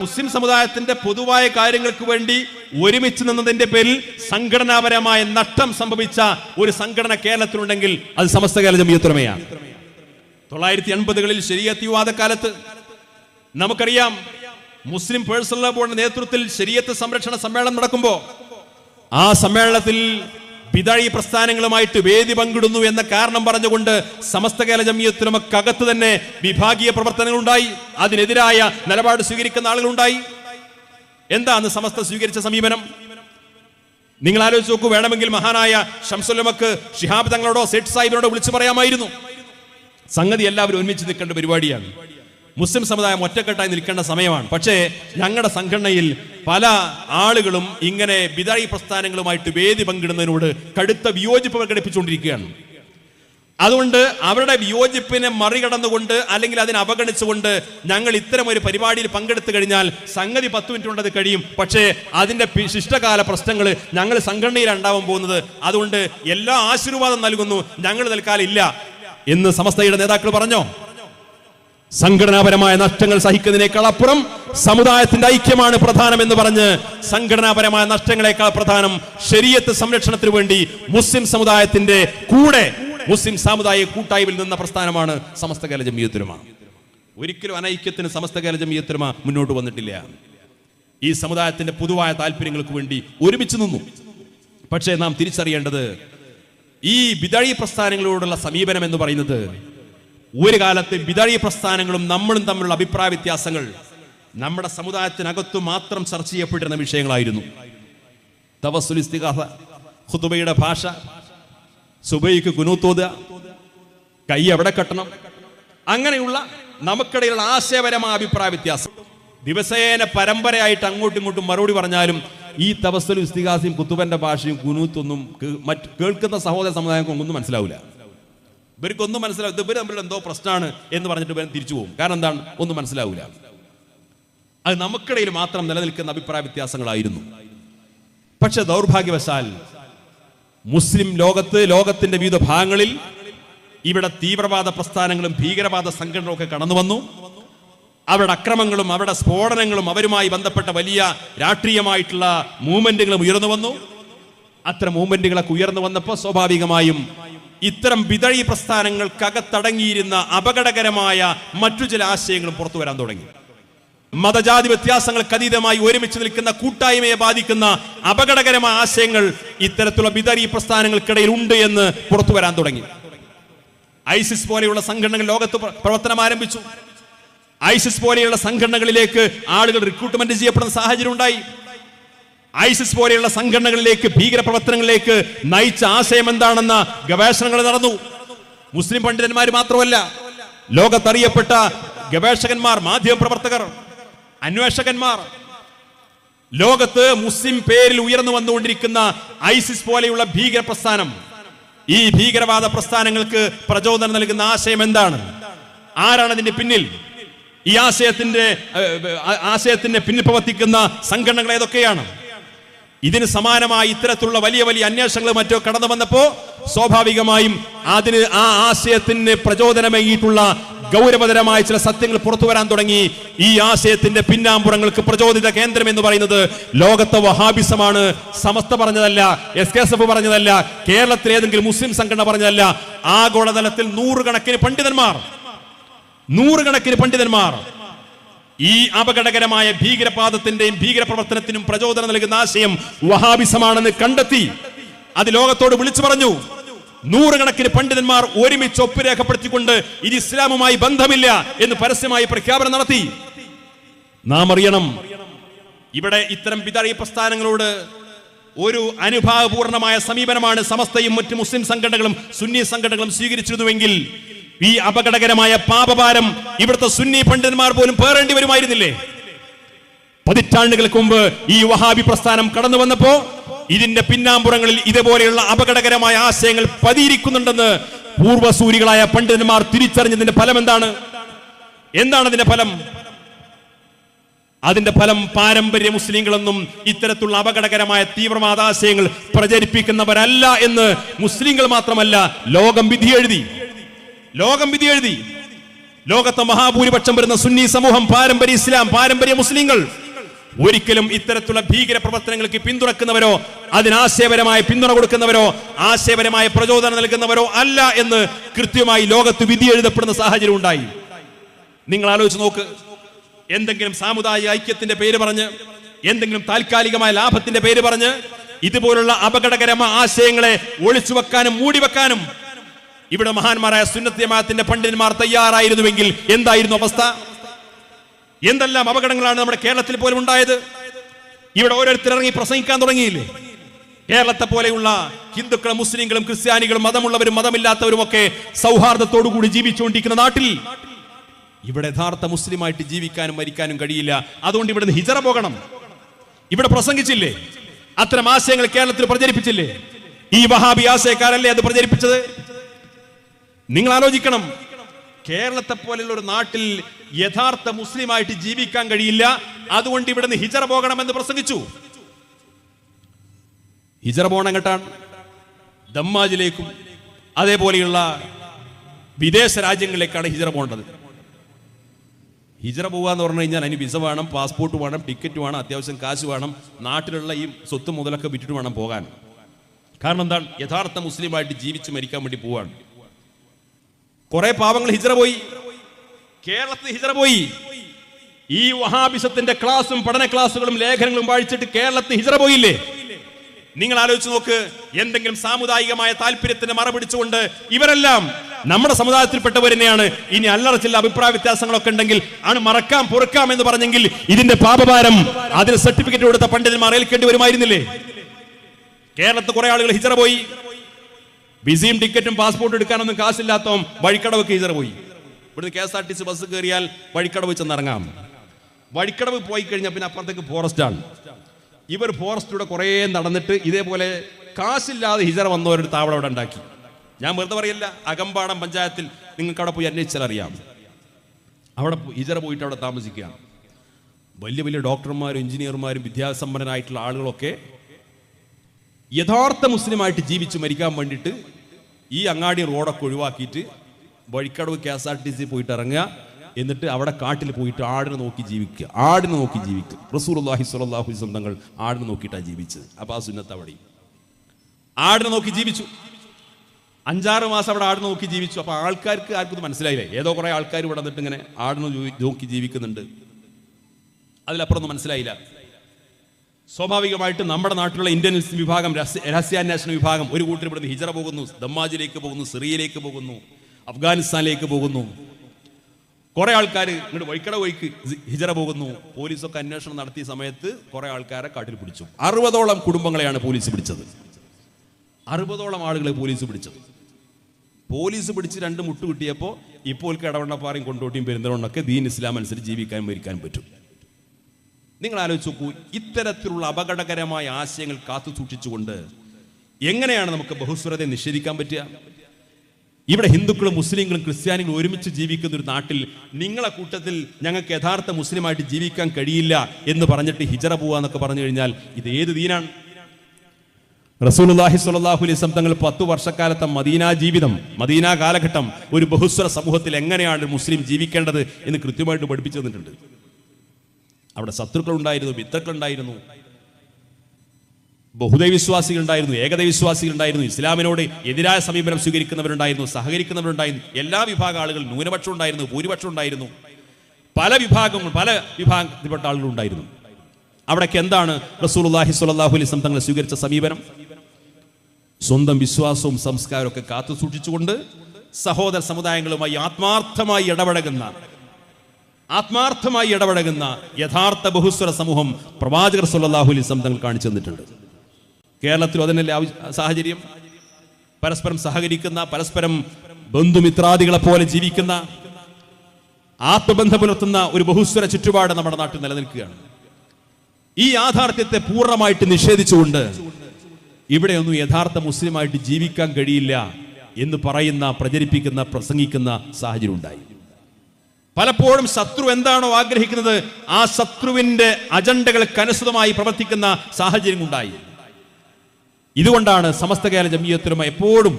മുസ്ലിം സമുദായത്തിന്റെ പൊതുവായ കാര്യങ്ങൾക്ക് വേണ്ടി ഒരുമിച്ച് നിന്നതിന്റെ പേരിൽ സംഘടനാപരമായ നഷ്ടം സംഭവിച്ച ഒരു സംഘടന കേരളത്തിലുണ്ടെങ്കിൽ അത് സമസ്ത കേരള ജമീയത്തുറമയാണ് തൊള്ളായിരത്തി എൺപതുകളിൽ ശരീഅത്ത് വിവാദ കാലത്ത് നമുക്കറിയാം മുസ്ലിം പേഴ്സണൽ ബോർഡിന്റെ നേതൃത്വത്തിൽ ശരീഅത്ത് സംരക്ഷണ സമ്മേളനം നടക്കുമ്പോൾ ആ സമ്മേളനത്തിൽ പിതാഴി പ്രസ്ഥാനങ്ങളുമായിട്ട് വേദി പങ്കിടുന്നു എന്ന കാരണം പറഞ്ഞുകൊണ്ട് സമസ്ത കേരള ജമിയത്തിനുമക്കകത്ത് തന്നെ വിഭാഗീയ പ്രവർത്തനങ്ങളുണ്ടായി. അതിനെതിരായ നിലപാട് സ്വീകരിക്കുന്ന ആളുകളുണ്ടായി. എന്താണ് സമസ്ത സ്വീകരിച്ച സമീപനം? നിങ്ങൾ ആലോചിച്ച് നോക്കൂ വേണമെങ്കിൽ മഹാനായ ഷംസുലമക്ക് ഷിഹാബ് തങ്ങളോടോ സെറ്റ് സാഹിബിനോടോ വിളിച്ചു പറയാമായിരുന്നു. സംഗതി എല്ലാവരും ഒരുമിച്ച് നിൽക്കേണ്ട പരിപാടിയാണ്. മുസ്ലിം സമുദായം ഒറ്റക്കെട്ടായി നിൽക്കേണ്ട സമയമാണ്. പക്ഷേ ഞങ്ങളുടെ സംഘടനയിൽ പല ആളുകളും ഇങ്ങനെ വിതായി പ്രസ്ഥാനങ്ങളുമായിട്ട് വേദി പങ്കിടുന്നതിനോട് കടുത്ത വിയോജിപ്പ് പ്രകടിപ്പിച്ചുകൊണ്ടിരിക്കുകയാണ്. അതുകൊണ്ട് അവരുടെ വിയോജിപ്പിനെ മറികടന്നുകൊണ്ട് അല്ലെങ്കിൽ അതിനെ അവഗണിച്ചുകൊണ്ട് ഞങ്ങൾ ഇത്തരം ഒരു പരിപാടിയിൽ പങ്കെടുത്തു കഴിഞ്ഞാൽ സംഗതി പത്ത് മിനിറ്റ് കൊണ്ട് അത് കഴിയും. പക്ഷേ അതിന്റെ ശിഷ്ടകാല പ്രശ്നങ്ങൾ ഞങ്ങൾ സംഘടനയിൽ ഉണ്ടാവാൻ പോകുന്നത് അതുകൊണ്ട് എല്ലാ ആശീർവാദം നൽകുന്നു. ഞങ്ങൾ തൽക്കാലം ഇല്ല എന്ന് സമസ്തയുടെ നേതാക്കൾ പറഞ്ഞോ? സംഘടനാപരമായ നഷ്ടങ്ങൾ സഹിക്കുന്നതിനേക്കാൾ അപ്പുറം സമുദായത്തിന്റെ ഐക്യമാണ് പ്രധാനം എന്ന് പറഞ്ഞ് സംഘടനാപരമായ നഷ്ടങ്ങളെക്കാൾ പ്രധാനം ശരീരത്ത് സംരക്ഷണത്തിന് വേണ്ടി മുസ്ലിം സമുദായത്തിന്റെ കൂടെ മുസ്ലിം സാമുദായിക കൂട്ടായ്മയിൽ നിന്ന പ്രസ്ഥാനമാണ് സമസ്ത കേരള ജമിയത്തുലമ. ഒരിക്കലും അനൈക്യത്തിന് സമസ്ത കേരള ജമിയത്തുലമ മുന്നോട്ട് വന്നിട്ടില്ല. ഈ സമുദായത്തിന്റെ പൊതുവായ താല്പര്യങ്ങൾക്ക് വേണ്ടി ഒരുമിച്ച് നിന്നു. പക്ഷേ നാം തിരിച്ചറിയേണ്ടത് ഈ വിതഴി പ്രസ്ഥാനങ്ങളോടുള്ള സമീപനം എന്ന് പറയുന്നത് ഒരു കാലത്ത് വിതഴി പ്രസ്ഥാനങ്ങളും നമ്മളും തമ്മിലുള്ള അഭിപ്രായ വ്യത്യാസങ്ങൾ നമ്മുടെ സമുദായത്തിനകത്തു മാത്രം ചർച്ച ചെയ്യപ്പെട്ടിരുന്ന വിഷയങ്ങളായിരുന്നു. തവസ്സുൽ ഇസ്തിഗാസ ഖുതുബയുടെ ഭാഷ സുബൈക്ക് കുനൂത്തോതുക കൈ എവിടെ കെട്ടണം? അങ്ങനെയുള്ള നമുക്കിടയിലുള്ള ആശയപരമായ അഭിപ്രായ വ്യത്യാസം. ദിവസേന പരമ്പരയായിട്ട് അങ്ങോട്ടും ഇങ്ങോട്ടും മറുപടി പറഞ്ഞാലും ഈ തവസ്സലും ഇസ്തിഹാസിയും കുത്തുബന്റെ ഭാഷയും കുനൂത്തൊന്നും മറ്റ് കേൾക്കുന്ന സഹോദര സമുദായങ്ങൾക്കൊന്നും മനസ്സിലാവില്ല ഇവർക്കൊന്നും മനസ്സിലാവും ഇവർ തമ്മിൽ എന്തോ പ്രശ്നമാണ് എന്ന് പറഞ്ഞിട്ട് ഇവർ തിരിച്ചു പോകും. കാരണം എന്താണ്? ഒന്നും മനസ്സിലാവില്ല. അത് നമുക്കിടയിൽ മാത്രം നിലനിൽക്കുന്ന അഭിപ്രായ വ്യത്യാസങ്ങളായിരുന്നു. പക്ഷെ ദൗർഭാഗ്യവശാൽ മുസ്ലിം ലോകത്ത് ലോകത്തിന്റെ വിവിധ ഭാഗങ്ങളിൽ ഇവിടെ തീവ്രവാദ പ്രസ്ഥാനങ്ങളും ഭീകരവാദ സംഘടനകളും ഒക്കെ കടന്നു വന്നു. അവരുടെ അക്രമങ്ങളും അവരുടെ സ്ഫോടനങ്ങളും അവരുമായി ബന്ധപ്പെട്ട വലിയ രാഷ്ട്രീയമായിട്ടുള്ള മൂവ്മെന്റുകളും ഉയർന്നു വന്നു. അത്ര മൂവ്മെന്റുകളൊക്കെ ഉയർന്നു വന്നപ്പോൾ സ്വാഭാവികമായും ഇത്തരം വിതഴി പ്രസ്ഥാനങ്ങൾക്കകത്തടങ്ങിയിരുന്ന അപകടകരമായ മറ്റു ചില ആശയങ്ങളും പുറത്തു വരാൻ തുടങ്ങി. മതജാതി വ്യത്യാസങ്ങൾക്ക് അതീതമായി ഒരുമിച്ച് നിൽക്കുന്ന കൂട്ടായ്മയെ ബാധിക്കുന്ന അപകടകരമായ ആശയങ്ങൾ ഇത്തരത്തിലുള്ള ബിദരി പ്രസ്ഥാനങ്ങൾക്കിടയിൽ ഉണ്ട് എന്ന് പുറത്തു വരാൻ തുടങ്ങി. ഐസിസ് പോലെയുള്ള സംഘടനകൾ ലോകത്ത് പ്ര- പ്രവർത്തനം ആരംഭിച്ചു. ഐസിസ് പോലെയുള്ള സംഘടനകളിലേക്ക് ആളുകൾ റിക്രൂട്ട്മെന്റ് ചെയ്യപ്പെടുന്ന സാഹചര്യം ഉണ്ടായി. ഐസിസ് പോലെയുള്ള സംഘടനകളിലേക്ക് ഭീകരപ്രവർത്തനങ്ങളിലേക്ക് നയിച്ച ആശയം എന്താണെന്ന ഗവേഷണങ്ങൾ നടന്നു. മുസ്ലിം പണ്ഡിതന്മാർ മാത്രമല്ല ലോകത്തറിയപ്പെട്ട ഗവേഷകന്മാർ മാധ്യമപ്രവർത്തകർ അന്വേഷകന്മാർ ലോകത്ത് മുസ്ലിം പേരിൽ ഉയർന്നു വന്നുകൊണ്ടിരിക്കുന്ന ഐസിസ് പോലെയുള്ള ഭീകര പ്രസ്ഥാനം ഈ ഭീകരവാദ പ്രസ്ഥാനങ്ങൾക്ക് പ്രചോദനം നൽകുന്ന ആശയം എന്താണ്? ആരാണ് അതിന്റെ പിന്നിൽ? ഈ ആശയത്തിന്റെ ആശയത്തിന്റെ പിന്നിൽ പ്രവർത്തിക്കുന്ന സംഘടനകൾ ഏതൊക്കെയാണ്? ഇതിന് സമാനമായി ഇത്തരത്തിലുള്ള വലിയ വലിയ അന്വേഷണങ്ങൾ മറ്റോ കടന്നു വന്നപ്പോ സ്വാഭാവികമായും അതിന് ആ ആശയത്തിന് പ്രചോദനമേകിയിട്ടുള്ള ഗൗരവതരമായ ചില സത്യങ്ങൾ പുറത്തു വരാൻ തുടങ്ങി. ഈ ആശയത്തിന്റെ പിന്നാമ്പുറങ്ങൾക്ക് പ്രചോദിത കേന്ദ്രം എന്ന് പറയുന്നത് ലോകത്തെ വഹാബിസമാണ്. സമസ്ത പറഞ്ഞതല്ല എസ് കെ എസ് എഫ് പറഞ്ഞതല്ല കേരളത്തിലെ ഏതെങ്കിലും മുസ്ലിം സംഘടന പറഞ്ഞതല്ല. ആഗോളതലത്തിൽ നൂറുകണക്കിന് പണ്ഡിതന്മാർ നൂറുകണക്കിന് പണ്ഡിതന്മാർ ഈ അപകടകരമായ ഭീകരപാദത്തിന്റെയും ഭീകരപ്രവർത്തനത്തിനും പ്രചോദനം നൽകുന്ന ആശയം വഹാബിസമാണെന്ന് കണ്ടെത്തി. അത് ലോകത്തോട് വിളിച്ചു പറഞ്ഞു. നൂറുകണക്കിന് പണ്ഡിതന്മാർ ഒരുമിച്ച് ഒപ്പ് രേഖപ്പെടുത്തിക്കൊണ്ട് ഇത് ഇസ്ലാമുമായി ബന്ധമില്ല എന്ന് പരസ്യമായി പ്രഖ്യാപനം നടത്തി. നാം അറിയണം ഇവിടെ ഇത്തരം വിതഴി പ്രസ്ഥാനങ്ങളോട് ഒരു അനുഭാവപൂർണമായ സമീപനമാണ് സമസ്തയും മറ്റ് മുസ്ലിം സംഘടനകളും സുന്നി സംഘടനകളും സ്വീകരിച്ചിരുന്നുവെങ്കിൽ ഈ അപകടകരമായ പാപഭാരം ഇവിടുത്തെ സുന്നി പണ്ഡിതന്മാർ പോലും പേറേണ്ടി വരുമായിരുന്നില്ലേ? പതിറ്റാണ്ടുകൾക്ക് മുമ്പ് ഈ വഹാബി പ്രസ്ഥാനം കടന്നു വന്നപ്പോ ഇതിന്റെ പിന്നാമ്പുറങ്ങളിൽ ഇതുപോലെയുള്ള അപകടകരമായ ആശയങ്ങൾ പതിയിരിക്കുന്നുണ്ടെന്ന് പൂർവസൂരികളായ പണ്ഡിതന്മാർ തിരിച്ചറിഞ്ഞതിന്റെ ഫലം എന്താണ്? എന്താണ് അതിന്റെ ഫലം? അതിന്റെ ഫലം പാരമ്പര്യ മുസ്ലിങ്ങളെന്നും ഇത്തരത്തിലുള്ള അപകടകരമായ തീവ്രവാദാശയങ്ങൾ പ്രചരിപ്പിക്കുന്നവരല്ല എന്ന് മുസ്ലിങ്ങൾ മാത്രമല്ല ലോകം വിധിയെഴുതി. ലോകം വിധി എഴുതി. ലോകത്തെ മഹാഭൂരിപക്ഷം വരുന്ന സുന്നി സമൂഹം പാരമ്പര്യ ഇസ്ലാം പാരമ്പര്യ മുസ്ലിങ്ങൾ ഒരിക്കലും ഇത്തരത്തിലുള്ള ഭീകര പ്രവർത്തനങ്ങൾക്ക് പിന്തുണക്കുന്നവരോ അതിനാശയപരമായ പിന്തുണ കൊടുക്കുന്നവരോ ആശയപരമായ പ്രചോദനം നൽകുന്നവരോ അല്ല എന്ന് കൃത്യമായി ലോകത്ത് വിധി എഴുതപ്പെടുന്ന സാഹചര്യം ഉണ്ടായി. നിങ്ങൾ ആലോചിച്ച് നോക്ക്. എന്തെങ്കിലും സാമുദായിക ഐക്യത്തിന്റെ പേര് പറഞ്ഞ് എന്തെങ്കിലും താൽക്കാലികമായ ലാഭത്തിന്റെ പേര് പറഞ്ഞ് ഇതുപോലുള്ള അപകടകരമായ ആശയങ്ങളെ ഒളിച്ചു വെക്കാനും മൂടി വെക്കാനും ഇവിടെ മഹാന്മാരായ സുന്നത്ത് ജമാഅത്തിന്റെ പണ്ഡിതന്മാർ തയ്യാറായിരുന്നുവെങ്കിൽ എന്തായിരുന്നു അവസ്ഥ? എന്തെല്ലാം അപകടങ്ങളാണ് നമ്മുടെ കേരളത്തിൽ പോലും ഉണ്ടായത്? ഇവിടെ ഓരോരുത്തർ ഇറങ്ങി പ്രസംഗിക്കാൻ തുടങ്ങിയില്ലേ? കേരളത്തെ പോലെയുള്ള ഹിന്ദുക്കളും മുസ്ലിങ്ങളും ക്രിസ്ത്യാനികളും മതമുള്ളവരും മതമില്ലാത്തവരും ഒക്കെ സൗഹാർദ്ദത്തോടുകൂടി ജീവിച്ചുകൊണ്ടിരിക്കുന്ന നാട്ടിൽ ഇവിടെ യഥാർത്ഥ മുസ്ലിമായിട്ട് ജീവിക്കാനും മരിക്കാനും കഴിയില്ല. അതുകൊണ്ട് ഇവിടെ ഹിജറ പോകണം. ഇവിടെ പ്രസംഗിച്ചില്ലേ? അത്തരം ആശയങ്ങൾ കേരളത്തിൽ പ്രചരിപ്പിച്ചില്ലേ? ഈ വഹാബി ആശയക്കാരല്ലേ അത് പ്രചരിപ്പിച്ചത്? നിങ്ങൾ ആലോചിക്കണം കേരളത്തെ പോലെയുള്ള ഒരു നാട്ടിൽ യഥാർത്ഥ മുസ്ലിമായിട്ട് ജീവിക്കാൻ കഴിയില്ല. അതുകൊണ്ട് ഇവിടുന്ന് ഹിജറ പോകണമെന്ന് പ്രസംഗിച്ചു. ഹിജറ പോകണം കേട്ടാണ് ദമ്മാജിലേക്കും അതേപോലെയുള്ള വിദേശ രാജ്യങ്ങളിലേക്കാണ് ഹിജറ പോകേണ്ടത്. ഹിജറ പോകാന്ന് പറഞ്ഞു കഴിഞ്ഞാൽ അതിന് വിസ വേണം പാസ്പോർട്ട് വേണം ടിക്കറ്റ് വേണം അത്യാവശ്യം കാശ് വേണം നാട്ടിലുള്ള ഈ സ്വത്ത് മുതലൊക്കെ വിറ്റിട്ട് വേണം പോകാൻ. കാരണം എന്താണ്? യഥാർത്ഥ മുസ്ലിമായിട്ട് ജീവിച്ച് മരിക്കാൻ വേണ്ടി പോവാണ്. കുറെ പാവങ്ങൾ ഹിജറ പോയി. കേരളത്തിൽ ഹിജറ പോയി. ഈ വഹാബിസത്തിന്റെ ക്ലാസും പഠന ക്ലാസുകളും ലേഖനങ്ങളും വായിച്ചിട്ട് കേരളത്തിൽ ഹിജറ പോയില്ലേ? നിങ്ങൾ ആലോചിച്ച് നോക്ക് എന്തെങ്കിലും സാമുദായികമായ താല്പര്യത്തിന് മറപിടിച്ചുകൊണ്ട് ഇവരെല്ലാം നമ്മുടെ സമുദായത്തിൽപ്പെട്ടവർ തന്നെയാണ് ഇനി അല്ലറ ചില അഭിപ്രായ വ്യത്യാസങ്ങളൊക്കെ ഉണ്ടെങ്കിൽ ആണ് മറക്കാം പൊറുക്കാം എന്ന് പറഞ്ഞെങ്കിൽ ഇതിന്റെ പാപഭാരം അതിന് സർട്ടിഫിക്കറ്റ് കൊടുത്ത പണ്ഡിതന്മാർ ഏൽക്കേണ്ടി വരുമായിരുന്നില്ലേ? കേരളത്തിൽ കുറെ ആളുകൾ ഹിജറ പോയി. വിസയും ടിക്കറ്റും പാസ്പോർട്ട് എടുക്കാനൊന്നും കാശില്ലാത്തവൻ വഴിക്കടവ് ഹിജറ പോയി. ഇവിടുന്ന് K S R T C bus കയറിയാൽ വഴിക്കടവ് ചെന്നിറങ്ങാം. വഴിക്കടവ് പോയി കഴിഞ്ഞാൽ പിന്നെ അപ്പുറത്തേക്ക് ഫോറസ്റ്റ് ആണ്. ഇവർ ഫോറസ്റ്റിലൂടെ കുറേ നടന്നിട്ട് ഇതേപോലെ കാശില്ലാതെ ഹിജറ വന്നവരൊരു താവളം അവിടെ ഉണ്ടാക്കി. ഞാൻ വെറുതെ പറയില്ല അകമ്പാടം പഞ്ചായത്തിൽ നിങ്ങൾക്ക് അവിടെ പോയി അന്വേഷിച്ചാൽ അറിയാം. അവിടെ ഹിജറ പോയിട്ട് അവിടെ താമസിക്കുകയാണ്. വലിയ വലിയ ഡോക്ടർമാരും എഞ്ചിനീയർമാരും വിദ്യാസമ്പന്നരായിട്ടുള്ള ആളുകളൊക്കെ യഥാർത്ഥ മുസ്ലിമായിട്ട് ജീവിച്ച് മരിക്കാൻ വേണ്ടിയിട്ട് ഈ അങ്ങാടി റോഡൊക്കെ ഒഴിവാക്കിയിട്ട് Vazhikkadavu K S R T C പോയിട്ട് ഇറങ്ങുക എന്നിട്ട് അവിടെ കാട്ടിൽ പോയിട്ട് ആടിനെ നോക്കി ജീവിക്കുക. ആടിനെ നോക്കി ജീവിക്കുക. റസൂർ അള്ളാഹി സ്വലാഹു സ്വന്തങ്ങൾ തങ്ങൾ ആടിനെ നോക്കിയിട്ടാണ് ജീവിച്ചത്. അപ്പോൾ ആ സുന്നത്ത് അവിടെ. ആടിനെ നോക്കി ജീവിച്ചു. അഞ്ചാറ് മാസം അവിടെ ആടിനെ നോക്കി ജീവിച്ചു. അപ്പോൾ ആൾക്കാർക്ക് ആർക്കും മനസ്സിലായില്ലേ? ഏതോ കുറേ ആൾക്കാർ ഇവിടെ വന്നിട്ട് ഇങ്ങനെ ആടിനെ നോക്കി ജീവിക്കുന്നുണ്ട്. അതിലപ്പുറമൊന്നും മനസ്സിലായില്ല. സ്വാഭാവികമായിട്ട് നമ്മുടെ നാട്ടിലുള്ള ഇന്ത്യൻ വിഭാഗം രഹസ്യ- രഹസ്യാന്വേഷണ വിഭാഗം ഒരു കൂട്ടർ ഇവിടുന്ന് ഹിജറ പോകുന്നു ദമ്മാജിലേക്ക് പോകുന്നു സിറിയയിലേക്ക് പോകുന്നു അഫ്ഗാനിസ്ഥാനിലേക്ക് പോകുന്നു. കുറെ ആൾക്കാർ ഇങ്ങോട്ട് വൈക്കട വൈക്ക് ഹിജറ പോകുന്നു. പോലീസൊക്കെ അന്വേഷണം നടത്തിയ സമയത്ത് കുറെ ആൾക്കാരെ കാട്ടിൽ പിടിച്ചു. അറുപതോളം കുടുംബങ്ങളെയാണ് പോലീസ് പിടിച്ചത്. അറുപതോളം ആളുകളെ പോലീസ് പിടിച്ചത്. പോലീസ് പിടിച്ച് രണ്ട് മുട്ട് കിട്ടിയപ്പോൾ ഇപ്പോൾ ഇടവണ്ണപ്പാറയും കൊണ്ടോട്ടിയും പെരുന്തലണ്ണൊക്കെ ദീൻ ഇസ്ലാം അനുസരിച്ച് ജീവിക്കാൻ മരിക്കാൻ പറ്റും. നിങ്ങൾ ആലോചിച്ച് നോക്കൂ ഇത്തരത്തിലുള്ള അപകടകരമായ ആശയങ്ങൾ കാത്തു സൂക്ഷിച്ചുകൊണ്ട് എങ്ങനെയാണ് നമുക്ക് ബഹുസ്വരതയെ നിഷേധിക്കാൻ പറ്റുക? ഇവിടെ ഹിന്ദുക്കളും മുസ്ലിങ്ങളും ക്രിസ്ത്യാനികളും ഒരുമിച്ച് ജീവിക്കുന്ന ഒരു നാട്ടിൽ നിങ്ങളെ കൂട്ടത്തിൽ ഞങ്ങൾക്ക് യഥാർത്ഥ മുസ്ലിമായിട്ട് ജീവിക്കാൻ കഴിയില്ല എന്ന് പറഞ്ഞിട്ട് ഹിജറ പോവാന്നൊക്കെ പറഞ്ഞു കഴിഞ്ഞാൽ ഇത് ഏത് ദീനാണ്? റസൂലുള്ളാഹി സ്വല്ലല്ലാഹു അലൈഹി തങ്ങൾ പത്തു വർഷക്കാലത്തെ മദീന ജീവിതം മദീന കാലഘട്ടം ഒരു ബഹുസ്വര സമൂഹത്തിൽ എങ്ങനെയാണ് മുസ്ലിം ജീവിക്കേണ്ടത് എന്ന് കൃത്യമായിട്ട് പഠിപ്പിച്ചു തന്നിട്ടുണ്ട്. അവിടെ ശത്രുക്കൾ ഉണ്ടായിരുന്നു ഏകദൈവിശ്വാസികൾ ഉണ്ടായിരുന്നു ഇസ്ലാമിനോട് എതിരായ സമീപനം സ്വീകരിക്കുന്നവരുണ്ടായിരുന്നു സഹകരിക്കുന്നവരുണ്ടായിരുന്നു. എല്ലാ വിഭാഗം ആളുകൾ ന്യൂനപക്ഷം ഉണ്ടായിരുന്നു ഭൂരിപക്ഷം ഉണ്ടായിരുന്നു. പല വിഭാഗങ്ങൾ പല വിഭാഗത്തിൽപ്പെട്ട ആളുകൾ ഉണ്ടായിരുന്നു അവിടേക്ക് എന്താണ് റസൂലുള്ളാഹി സ്വല്ലല്ലാഹു അലൈഹി വസല്ലം തങ്ങൾ സ്വീകരിച്ച സമീപനം? സ്വന്തം വിശ്വാസവും സംസ്കാരവും ഒക്കെ കാത്തു സൂക്ഷിച്ചുകൊണ്ട് സഹോദര സമുദായങ്ങളുമായി ആത്മാർത്ഥമായി ഇടപഴകുന്ന ആത്മാർത്ഥമായി ഇടപഴകുന്ന യഥാർത്ഥ ബഹുസ്വര സമൂഹം പ്രവാചകർ സുല്ലാഹു അലൈഹി വസല്ലം തങ്ങൾ കാണിച്ചു തന്നിട്ടുണ്ട്. കേരളത്തിൽ അതിനല്ലേ സാഹചര്യം? പരസ്പരം സഹകരിക്കുന്ന പരസ്പരം ബന്ധുമിത്രാദികളെ പോലെ ജീവിക്കുന്ന ആത്മബന്ധം പുലർത്തുന്ന ഒരു ബഹുസ്വര ചുറ്റുപാട് നമ്മുടെ നാട്ടിൽ നിലനിൽക്കുകയാണ്. ഈ യാഥാർത്ഥ്യത്തെ പൂർണമായിട്ട് നിഷേധിച്ചുകൊണ്ട് ഇവിടെയൊന്നും യഥാർത്ഥ മുസ്ലിമായിട്ട് ജീവിക്കാൻ കഴിയില്ല എന്ന് പറയുന്ന പ്രചരിപ്പിക്കുന്ന പ്രസംഗിക്കുന്ന സാഹചര്യം ഉണ്ടായി. പലപ്പോഴും ശത്രു എന്താണോ ആഗ്രഹിക്കുന്നത് ആ ശത്രുവിന്റെ അജണ്ടകൾക്കനുസൃതമായി പ്രവർത്തിക്കുന്ന സാഹചര്യം ഉണ്ടായി. ഇതുകൊണ്ടാണ് സമസ്ത കേരള ജമീയത്തിലും എപ്പോഴും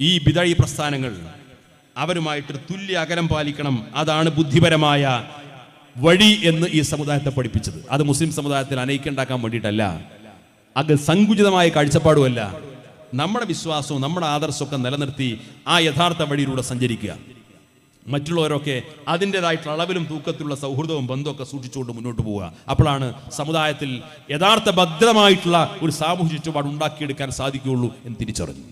ഈ ബിതഴി പ്രസ്ഥാനങ്ങൾ അവരുമായിട്ടൊരു തുല്യ അകലം പാലിക്കണം. അതാണ് ബുദ്ധിപരമായ വഴി എന്ന് ഈ സമുദായത്തെ പഠിപ്പിച്ചത്. അത് മുസ്ലിം സമുദായത്തിൽ അനൈക്കുണ്ടാക്കാൻ വേണ്ടിയിട്ടല്ല. അത് സങ്കുചിതമായ കാഴ്ചപ്പാടുമല്ല. നമ്മുടെ വിശ്വാസവും നമ്മുടെ ആദർശമൊക്കെ നിലനിർത്തി ആ യഥാർത്ഥ വഴിയിലൂടെ സഞ്ചരിക്കുക. മറ്റുള്ളവരൊക്കെ അതിന്റെതായിട്ടുള്ള അളവിലും തൂക്കത്തിലുള്ള സൗഹൃദവും ബന്ധമൊക്കെ സൂക്ഷിച്ചുകൊണ്ട് മുന്നോട്ട് പോവുക. അപ്പോഴാണ് സമുദായത്തിൽ യഥാർത്ഥ ഭദ്രമായിട്ടുള്ള ഒരു സാമൂഹ്യ ചുറ്റുപാട് ഉണ്ടാക്കിയെടുക്കാൻ സാധിക്കുകയുള്ളൂ എന്ന് തിരിച്ചറിഞ്ഞു.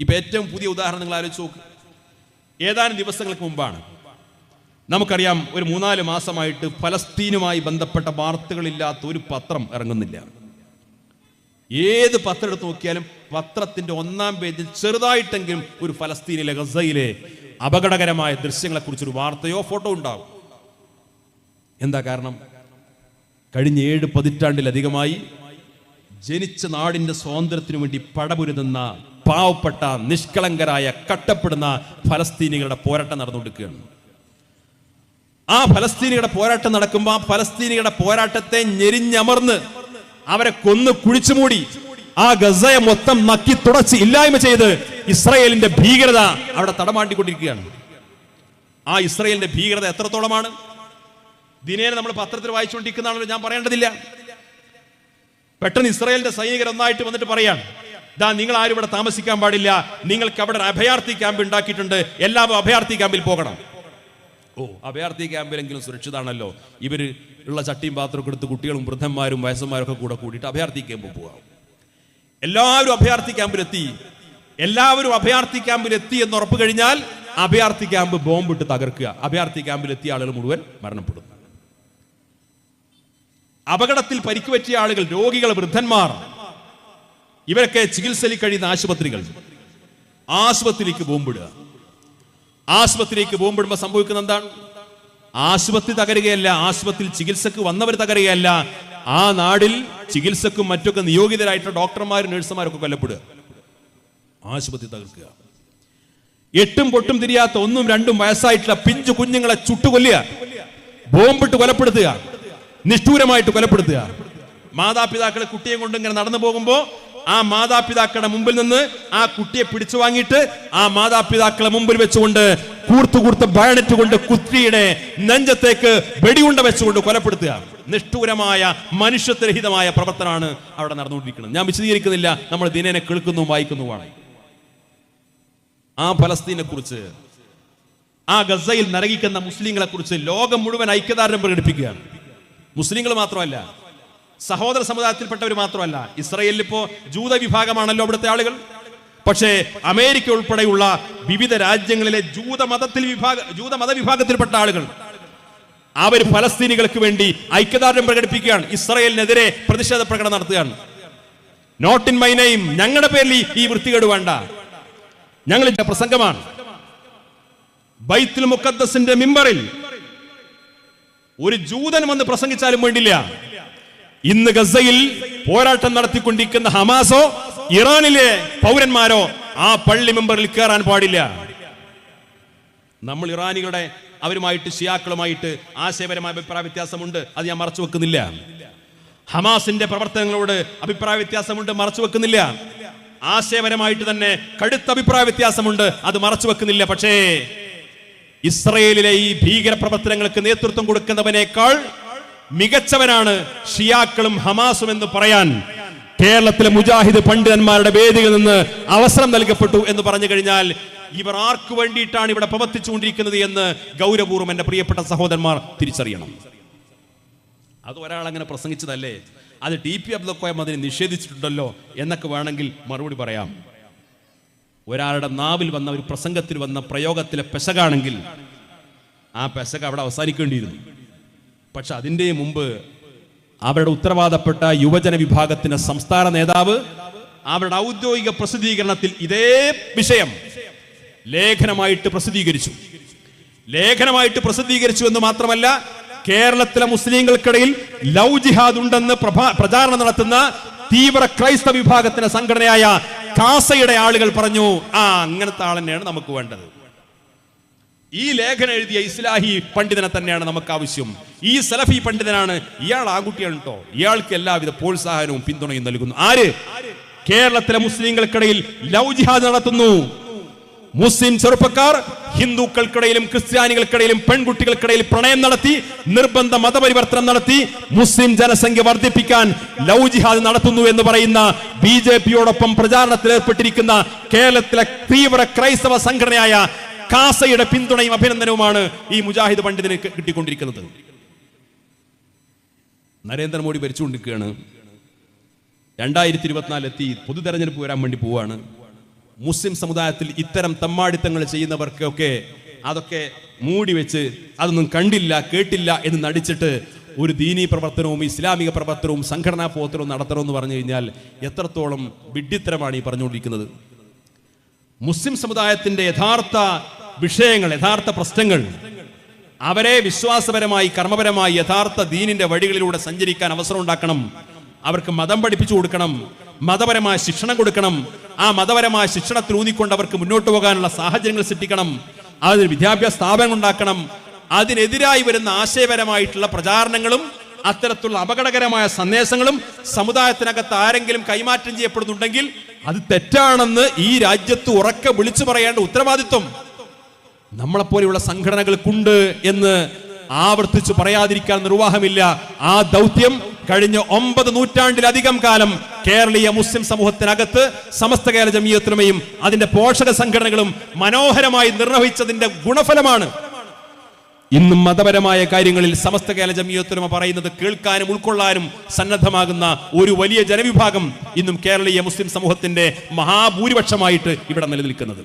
ഇപ്പൊ ഏറ്റവും പുതിയ ഉദാഹരണങ്ങൾ ആലോചിച്ച് നോക്ക്. ഏതാനും ദിവസങ്ങൾക്ക് മുമ്പാണ്. നമുക്കറിയാം ഒരു മൂന്നാൽ മാസമായിട്ട് ഫലസ്തീനുമായി ബന്ധപ്പെട്ട വാർത്തകളില്ലാത്ത ഒരു പത്രം ഇറങ്ങുന്നില്ല. ഏത് പത്രം എടുത്ത് നോക്കിയാലും പത്രത്തിന്റെ ഒന്നാം പേജിൽ ചെറുതായിട്ടെങ്കിലും ഒരു ഫലസ്തീനിലെ ഗസയിലെ അപകടകരമായ ദൃശ്യങ്ങളെക്കുറിച്ചൊരു വാർത്തയോ ഫോട്ടോ ഉണ്ടാവും. എന്താ കാരണം? കഴിഞ്ഞ ഏഴ് പതിറ്റാണ്ടിലധികമായി ജനിച്ച നാടിന്റെ സ്വാതന്ത്ര്യത്തിനു വേണ്ടി പടപുരുതുന്ന പാവപ്പെട്ട നിഷ്കളങ്കരായ കട്ടപ്പെടുന്ന ഫലസ്തീനികളുടെ പോരാട്ടം നടന്നുകൊടുക്കുകയാണ് ആ ഫലസ്തീനികളുടെ പോരാട്ടം നടക്കുമ്പോൾ ആ ഫലസ്തീനികളുടെ പോരാട്ടത്തെ ഞെരിഞ്ഞമർന്ന് അവരെ കൊന്നു കുഴിച്ചുമൂടി ആ ഗസയെ മൊത്തം നക്കി തുടച്ച് ഇല്ലായ്മ ചെയ്ത് ഇസ്രയേലിന്റെ ഭീകരത അവിടെ തടമാണ്ടിക്കൊണ്ടിരിക്കുകയാണ്. ആ ഇസ്രയേലിന്റെ ഭീകരത എത്രത്തോളമാണ്? ദിനേന നമ്മൾ പത്രത്തിൽ വായിച്ചുകൊണ്ടിരിക്കുന്നതാണല്ലോ ഞാൻ പറയേണ്ടതില്ല. പെട്ടെന്ന് ഇസ്രായേലിന്റെ സൈനികർ ഒന്നായിട്ട് വന്നിട്ട് പറയാണ് ദാ നിങ്ങൾ ആരും ഇവിടെ താമസിക്കാൻ പാടില്ല. നിങ്ങൾക്ക് അവിടെ അഭയാർത്ഥി ക്യാമ്പ് ഉണ്ടാക്കിയിട്ടുണ്ട്. എല്ലാവരും അഭയാർത്ഥി ക്യാമ്പിൽ പോകണം. ഓ അഭയാർത്ഥി ക്യാമ്പിലെങ്കിലും സുരക്ഷിതാണല്ലോ. ഇവർ ഉള്ള ചട്ടിയും പാത്രമൊക്കെ എടുത്ത് കുട്ടികളും വൃദ്ധന്മാരും വയസ്സന്മാരും ഒക്കെ കൂടെ കൂടിയിട്ട് അഭയാർത്ഥി ക്യാമ്പിൽ പോകാം എല്ലാവരും അഭയാർത്ഥി ക്യാമ്പിലെത്തി. എല്ലാവരും അഭയാർത്ഥി ക്യാമ്പിൽ എത്തി എന്ന് ഉറപ്പ് കഴിഞ്ഞാൽ അഭയാർത്ഥി ക്യാമ്പ് ബോംബിട്ട് തകർക്കുക. അഭയാർത്ഥി ക്യാമ്പിൽ എത്തിയ ആളുകൾ മുഴുവൻ മരണപ്പെടുന്നു. അപകടത്തിൽ പരിക്കുപറ്റിയ ആളുകൾ രോഗികൾ വൃദ്ധന്മാർ ഇവരൊക്കെ ചികിത്സയിൽ കഴിയുന്ന ആശുപത്രികൾ. ആശുപത്രിയിലേക്ക് ബോംബിടുക. ആശുപത്രിയിലേക്ക് ബോംബിടുമ്പോൾ സംഭവിക്കുന്ന എന്താണ്? ആശുപത്രി തകരുകയല്ല ആശുപത്രിയിൽ ചികിത്സക്ക് വന്നവർ തകരുകയല്ല. ആ നാടിൽ ചികിത്സക്കും മറ്റൊക്കെ നിയോഗിതരായിട്ടുള്ള ഡോക്ടർമാരും നഴ്സുമാരൊക്കെ കൊല്ലപ്പെടുക. ആശുപത്രി തകർക്കുക. എട്ടും പൊട്ടും തിരിയാത്ത ഒന്നും രണ്ടും വയസ്സായിട്ടുള്ള പിഞ്ചു കുഞ്ഞുങ്ങളെ ചുട്ടുകൊല്ലുക. ബോംബിട്ട് കൊലപ്പെടുത്തുക. നിഷ്ഠൂരമായിട്ട് കൊലപ്പെടുത്തുക. മാതാപിതാക്കളെ കുട്ടിയെ കൊണ്ട് ഇങ്ങനെ നടന്നു പോകുമ്പോൾ ആ മാതാപിതാക്കളുടെ മുമ്പിൽ നിന്ന് ആ കുട്ടിയെ പിടിച്ചു വാങ്ങിയിട്ട് ആ മാതാപിതാക്കളെ മുമ്പിൽ വെച്ചുകൊണ്ട് കൂർത്തു കൂർത്ത് ബയണറ്റ് കൊണ്ട് കുത്തിയുടെ നെഞ്ചത്തേക്ക് വെടിയുണ്ട വെച്ചുകൊണ്ട് കൊലപ്പെടുത്തുക. നിഷ്ഠൂരമായ മനുഷ്യത്വരഹിതമായ പ്രവർത്തനമാണ് അവിടെ നടന്നുകൊണ്ടിരിക്കുന്നത്. ഞാൻ വിശദീകരിക്കുന്നില്ല. നമ്മൾ ദിനേനെ കേൾക്കുന്നു വായിക്കുന്നുമാണ് ആ ഫലസ്തീനെ കുറിച്ച് ആ ഗസയിൽ നരകിക്കുന്ന മുസ്ലിങ്ങളെ കുറിച്ച് ലോകം മുഴുവൻ ഐക്യദാർഢ്യം പ്രകടിപ്പിക്കുകയാണ്. മുസ്ലിങ്ങൾ മാത്രമല്ല സഹോദര സമുദായത്തിൽപ്പെട്ടവർ മാത്രമല്ല ഇസ്രയേലിൽ ഇപ്പോ ജൂത വിഭാഗമാണല്ലോ അവിടുത്തെ ആളുകൾ. പക്ഷേ അമേരിക്ക ഉൾപ്പെടെയുള്ള വിവിധ രാജ്യങ്ങളിലെ ജൂത മതത്തിൽ വിഭാഗ ജൂത മതവിഭാഗത്തിൽപ്പെട്ട ആളുകൾ അവർ ഫലസ്തീനികൾക്ക് വേണ്ടി ഐക്യദാർഢ്യം പ്രകടിപ്പിക്കുകയാണ്. ഇസ്രയേലിനെതിരെ പ്രതിഷേധ പ്രകടനം നടത്തുകയാണ്. നോട്ട് ഇൻ മൈ നെയിം ഞങ്ങളുടെ പേരിൽ ഈ- ഈ വൃത്തികേട് വേണ്ട. ഇതിന്റെ പ്രസംഗമാണ്. ബൈത്തുൽ മുഖദ്ദസിന്റെ മിമ്പറിൽ ഒരു ജൂതൻ വന്ന് പ്രസംഗിച്ചാലും വേണ്ടില്ല. ഇന്ന് ഗസയിൽ പോരാട്ടം നടത്തിക്കൊണ്ടിരിക്കുന്ന ഹമാസോ ഇറാനിലെ പൗരന്മാരോ ആ പള്ളി മെമ്പറിൽ കയറാൻ പാടില്ല. നമ്മൾ ഇറാനികളുടെ അവരുമായിട്ട് ഷിയാക്കളുമായിട്ട് ആശയപരമായ അഭിപ്രായ വ്യത്യാസമുണ്ട്. അത് ഞാൻ മറച്ചു വെക്കുന്നില്ല. ഹമാസിന്റെ പ്രവർത്തനങ്ങളോട് അഭിപ്രായ വ്യത്യാസമുണ്ട് മറച്ചു വെക്കുന്നില്ല. ആശയപരമായിട്ട് തന്നെ കടുത്ത അഭിപ്രായ വ്യത്യാസമുണ്ട്. അത് മറച്ചു വെക്കുന്നില്ല. പക്ഷേ ഇസ്രയേലിലെ ഈ ഭീകര പ്രവർത്തനങ്ങൾക്ക് നേതൃത്വം കൊടുക്കുന്നവനേക്കാൾ മികച്ചവനാണ് ഷിയാക്കളും ഹമാസും എന്ന് പറയാൻ. കേരളത്തിലെ മുജാഹിദ് പണ്ഡിതന്മാരുടെ വേദിയിൽ നിന്ന് അവസരം നൽകപ്പെട്ടു എന്ന് പറഞ്ഞു കഴിഞ്ഞാൽ ഇവർ ആർക്കു വേണ്ടിയിട്ടാണ് ഇവിടെ പ്രവർത്തിച്ചുകൊണ്ടിരിക്കുന്നത് എന്ന് ഗൗരവപൂർവം എന്റെ പ്രിയപ്പെട്ട സഹോദരന്മാർ തിരിച്ചറിയണം. അത് ഒരാൾ അങ്ങനെ പ്രസംഗിച്ചതല്ലേ? അത് ടി പി അബ്ദുക്കോയം അതിനെ നിഷേധിച്ചിട്ടുണ്ടല്ലോ എന്നൊക്കെ വേണമെങ്കിൽ മറുപടി പറയാം. ഒരാളുടെ നാവിൽ വന്ന ഒരു പ്രസംഗത്തിൽ വന്ന പ്രയോഗത്തിലെ പെശകാണെങ്കിൽ ആ പെശക അവിടെ അവസാനിക്കേണ്ടിയിരുന്നു. പക്ഷെ അതിന്റെ മുമ്പ് അവരുടെ ഉത്തരവാദപ്പെട്ട യുവജന വിഭാഗത്തിന്റെ സംസ്ഥാന നേതാവ് അവരുടെ ഔദ്യോഗിക പ്രസിദ്ധീകരണത്തിൽ ഇതേ വിഷയം ലേഖനമായിട്ട് പ്രസിദ്ധീകരിച്ചു. ലേഖനമായിട്ട് പ്രസിദ്ധീകരിച്ചു എന്ന് മാത്രമല്ല കേരളത്തിലെ മുസ്ലിങ്ങൾക്കിടയിൽ ലവ് ജിഹാദ് ഉണ്ടെന്ന് പ്രചാരണം നടത്തുന്ന തീവ്ര ക്രൈസ്തവ വിഭാഗത്തിന്റെ സംഘടനയായ കാസയുടെ ആളുകൾ പറഞ്ഞു ആ അങ്ങനത്തെ ആൾ തന്നെയാണ് നമുക്ക് വേണ്ടത്. ഈ ലേഖനം എഴുതിയ ഇസ്ലാഹി പണ്ഡിതനെ തന്നെയാണ് നമുക്ക് ആവശ്യം. ഈ സലഫി പണ്ഡിതനാണ് ഇയാൾ ആൺകുട്ടിയാണ് കേട്ടോ ഇയാൾക്ക് എല്ലാവിധ പ്രോത്സാഹനവും പിന്തുണയും നൽകുന്നു. ആര്? കേരളത്തിലെ മുസ്ലിങ്ങൾക്കിടയിൽ ലവ് ജിഹാദ് നടത്തുന്നു. മുസ്ലിം ചെറുപ്പക്കാർ ഹിന്ദുക്കൾക്കിടയിലും ക്രിസ്ത്യാനികൾക്കിടയിലും പെൺകുട്ടികൾക്കിടയിൽ പ്രണയം നടത്തി നിർബന്ധ മതപരിവർത്തനം നടത്തി മുസ്ലിം ജനസംഖ്യ വർദ്ധിപ്പിക്കാൻ ലവ് ജിഹാദ് നടത്തുന്നു എന്ന് പറയുന്ന ബി ജെ പിയോടൊപ്പം പ്രചാരണത്തിൽ ഏർപ്പെട്ടിരിക്കുന്ന കേരളത്തിലെ തീവ്ര ക്രൈസ്തവ സംഘടനയായ കാസയുടെ പിന്തുണയും അഭിനന്ദനവുമാണ് ഈ മുജാഹിദ് പണ്ഡിതന് കിട്ടിക്കൊണ്ടിരിക്കുന്നത്. നരേന്ദ്രമോദി ഭരിച്ചുകൊണ്ടിരിക്കുകയാണ്. രണ്ടായിരത്തി ഇരുപത്തിനാലെത്തി പൊതു തെരഞ്ഞെടുപ്പ് വരാൻ വേണ്ടി പോവാണ്. മുസ്ലിം സമുദായത്തിൽ ഇത്തരം തമ്മാടിത്തങ്ങൾ ചെയ്യുന്നവർക്കൊക്കെ അതൊക്കെ മൂടി വെച്ച് അതൊന്നും കണ്ടില്ല കേട്ടില്ല എന്ന് നടിച്ചിട്ട് ഒരു ദീനീ പ്രവർത്തനവും ഇസ്ലാമിക പ്രവർത്തനവും സംഘടനാ പ്രവർത്തനവും നടത്തണമെന്ന് പറഞ്ഞു കഴിഞ്ഞാൽ എത്രത്തോളം വിഡ്ഢിത്തരമാണ് ഈ പറഞ്ഞുകൊണ്ടിരിക്കുന്നത്. മുസ്ലിം സമുദായത്തിന്റെ യഥാർത്ഥ വിഷയങ്ങൾ യഥാർത്ഥ പ്രശ്നങ്ങൾ അവരെ വിശ്വാസപരമായി കർമ്മപരമായി യഥാർത്ഥ ദീനിന്റെ വഴികളിലൂടെ സഞ്ചരിക്കാൻ അവസരം ഉണ്ടാക്കണം. അവർക്ക് മതം പഠിപ്പിച്ചു കൊടുക്കണം മതപരമായ ശിക്ഷണം കൊടുക്കണം. ആ മതപരമായ ശിക്ഷണത്തിൽ ഊന്നിക്കൊണ്ട് അവർക്ക് മുന്നോട്ട് പോകാനുള്ള സാഹചര്യങ്ങൾ സൃഷ്ടിക്കണം. അതിന് വിദ്യാഭ്യാസ സ്ഥാപനങ്ങൾ ഉണ്ടാക്കണം. അതിനെതിരായി വരുന്ന ആശയപരമായിട്ടുള്ള പ്രചാരണങ്ങളും അത്തരത്തിലുള്ള അപകടകരമായ സന്ദേശങ്ങളും സമുദായത്തിനകത്ത് ആരെങ്കിലും കൈമാറ്റം ചെയ്യപ്പെടുന്നുണ്ടെങ്കിൽ അത് തെറ്റാണെന്ന് ഈ രാജ്യത്ത് ഉറക്കെ വിളിച്ചു പറയേണ്ട ഉത്തരവാദിത്വം. നമ്മളെപ്പോലെയുള്ള സംഘടനകൾക്കുണ്ട് എന്ന് ആവർത്തിച്ചു പറയാതിരിക്കാൻ നിർവാഹമില്ല. ആ ദൗത്യം കഴിഞ്ഞ ഒമ്പത് നൂറ്റാണ്ടിലധികം കാലം കേരളീയ മുസ്ലിം സമൂഹത്തിനകത്ത് സമസ്ത കേരള ജമീയത്തിനുമേയും അതിന്റെ പോഷക സംഘടനകളും മനോഹരമായി നിർവഹിച്ചതിന്റെ ഗുണഫലമാണ്. ഇന്നും മതപരമായ കാര്യങ്ങളിൽ സമസ്ത കേരള ജമീയത്തുലമ പറയുന്നത് കേൾക്കാനും ഉൾക്കൊള്ളാനും സന്നദ്ധമാകുന്ന ഒരു വലിയ ജനവിഭാഗം ഇന്നും കേരളീയ മുസ്ലിം സമൂഹത്തിന്റെ മഹാഭൂരിപക്ഷമായിട്ട് ഇവിടെ നിലനിൽക്കുന്നത്.